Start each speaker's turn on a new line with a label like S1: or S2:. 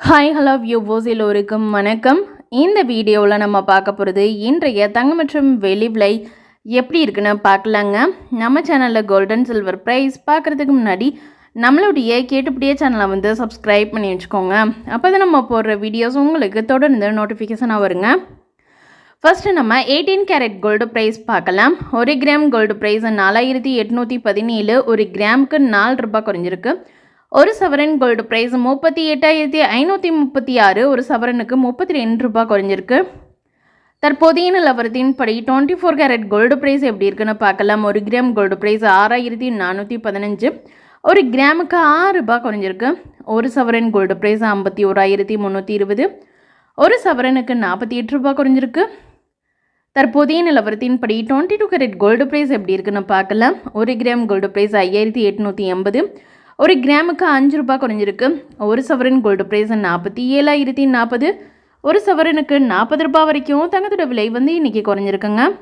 S1: Hi hello வியூவோஸ் எல்லோருக்கும் வணக்கம். இந்த வீடியோவில் நம்ம பார்க்க போகிறது இன்றைய தங்கம் மற்றும் வெளி விலை எப்படி இருக்குன்னு பார்க்கலாங்க. நம்ம சேனலில் கோல்டன் சில்வர் ப்ரைஸ் பார்க்குறதுக்கு முன்னாடி நம்மளுடைய கேட்டுப்படியே சேனலை வந்து சப்ஸ்கிரைப் பண்ணி வச்சுக்கோங்க. அப்போ தான் நம்ம போடுற வீடியோஸ் உங்களுக்கு தொடர்ந்து நோட்டிஃபிகேஷனாக வருங்க. ஃபஸ்ட்டு நம்ம எயிட்டீன் கேரட் கோல்டு ப்ரைஸ் பார்க்கலாம். ஒரு கிராம் கோல்டு ப்ரைஸ் நாலாயிரத்தி எட்நூற்றி பதினேழு ஒரு கிராமுக்கு நாலு ரூபாய் குறைஞ்சிருக்கு. ஒரு சவரன் கோல்டு ப்ரைஸ் முப்பத்தி எட்டாயிரத்தி ஐநூற்றி முப்பத்தி ஆறு ஒரு சவரனுக்கு முப்பத்தி ரெண்டு ரூபாய் குறைஞ்சிருக்கு. தற்போதைய நிலவரத்தின் படி twenty four carat gold price எப்படி இருக்குன்னு பார்க்கலாம். ஒரு கிராம் கோல்டு ப்ரைஸ் ஆறாயிரத்தி நானூற்றி பதினஞ்சு ஒரு கிராமுக்கு ஆறு ரூபாய் குறைஞ்சிருக்கு. ஒரு சவரன் கோல்டு ப்ரைஸ் ஐம்பத்தி ஓராயிரத்தி முந்நூற்றி இருபது ஒரு சவரனுக்கு நாற்பத்தி எட்டு ரூபாய் குறைஞ்சிருக்கு. தற்போதைய நிலவரத்தின்படி twenty two carat gold price எப்படி இருக்குன்னு பார்க்கலாம். ஒரு கிராம் கோல்டு ப்ரைஸ் ஐயாயிரத்தி எட்நூற்றி எண்பது ஒரு கிராமுக்கு அஞ்சு ரூபாய் குறைஞ்சிருக்கு. ஒரு சவரன் கோல்டு ப்ரைஸ் நாற்பத்தி ஏழாயிரத்தி நாற்பது. ஒரு சவரனுக்கு நாற்பது ரூபாய் வரைக்கும் தங்கத்தோட விலை வந்து இன்றைக்கி குறைஞ்சிருக்குங்க.